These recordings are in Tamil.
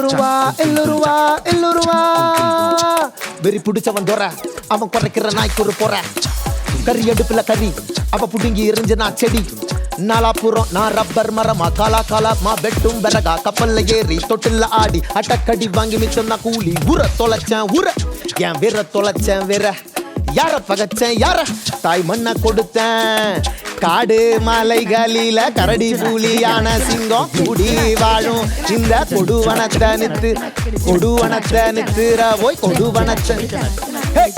ரூபா எல்லூருவா எல்லூருவா. வெறி பிடிச்சவன் தோற அவன் குறைக்கிற நாய்க்கு ஒரு போற. கறி அடுப்புல கறி அவ புடுங்கி எரிஞ்சு நான் செடி. நாலாபுரம் நான் ரப்பர் மரமா காலா காலா மா வெட்டும் விறகா கப்பல்ல ஏறி தொட்டில்ல ஆடி அட்டக்கடி வாங்கி மிச்சம் நான் கூலி. உர தொலைச்சேன் உர. என் வீர தொலைச்சேன் வீர. யார பகச்சேன் யார? தாய் மண்ணை கொடுத்தேன். காடு மலைகளில கரடி புலியான சிங்கம் கூடி வாழும். இந்த கொடுவனத்தை நித்து கொடுவனத்தை நித்துற போய் கொடுவனத்தை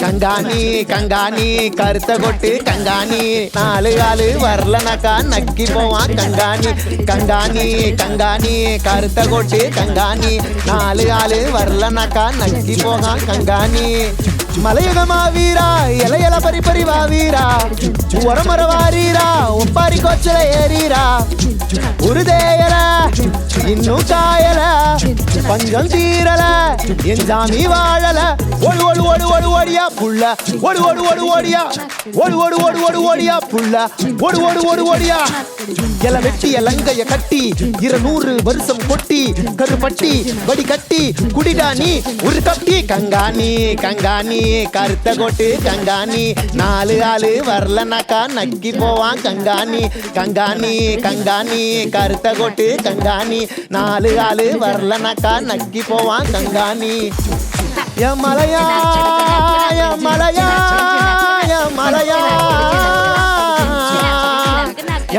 கங்காணி கங்காணி கருத்த கொட்டு கங்காணி. நாலு ஆளு வரலனாக்கா நக்கி போவான் கங்காணி. கங்காணி கங்காணி கருத்த கொட்டு கங்காணி. நாலு ஆளு வரலனாக்கா நக்கி போவான் கங்காணி. மலையகமா வீரா இலை இல பறி பறி வா வீரா உரமர வாரீரா ஒப்பாரி கோச்சல ஏறீரா உருதேயல இன்னும் காயல பஞ்சம் தீரல என் சாமி வாழல ஓடு ஓடு ஓடு ஓடு ஓடியா புள்ள ஓடு ஓடு ஓடு ஓடியா ஓடு ஓடு ஓடு ஓடு ஓடியா புள்ள ஓடு ஓடு ஓடு ஓடியா எல வெட்டிய லங்கைய கட்டி இருநூறு வருஷம் கொட்டி கருப்பட்டி வடி கட்டி குடிடா நீ ஒரு கட்டி கங்காணி கங்காணி கருத்த கோட்டு கங்காணி நாலு ஆளு வரலனாக்கா நக்கி போவான் கங்காணி கங்காணி கங்காணி கருத்த கோட்டு கங்காணி நாலு ஆளு வரலனாக்கா நக்கி போவான் கங்காணி என் மலையா என் மலையா என் மலையா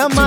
என்